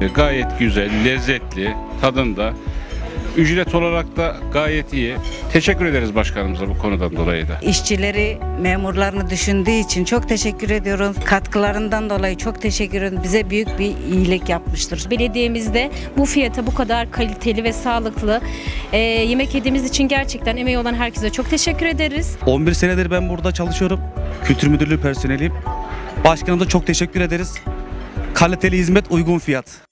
Ee, gayet güzel, lezzetli, tadında. Ücret olarak da gayet iyi. Teşekkür ederiz başkanımıza bu konudan dolayı da. İşçileri, memurlarını düşündüğü için çok teşekkür ediyoruz. Katkılarından dolayı çok teşekkür ediyorum. Bize büyük bir iyilik yapmıştır. Belediyemizde bu fiyata bu kadar kaliteli ve sağlıklı e, yemek yediğimiz için gerçekten emeği olan herkese çok teşekkür ederiz. 11 senedir ben burada çalışıyorum. Kültür Müdürlüğü personeliyim. Başkanımıza çok teşekkür ederiz. Kaliteli hizmet, uygun fiyat.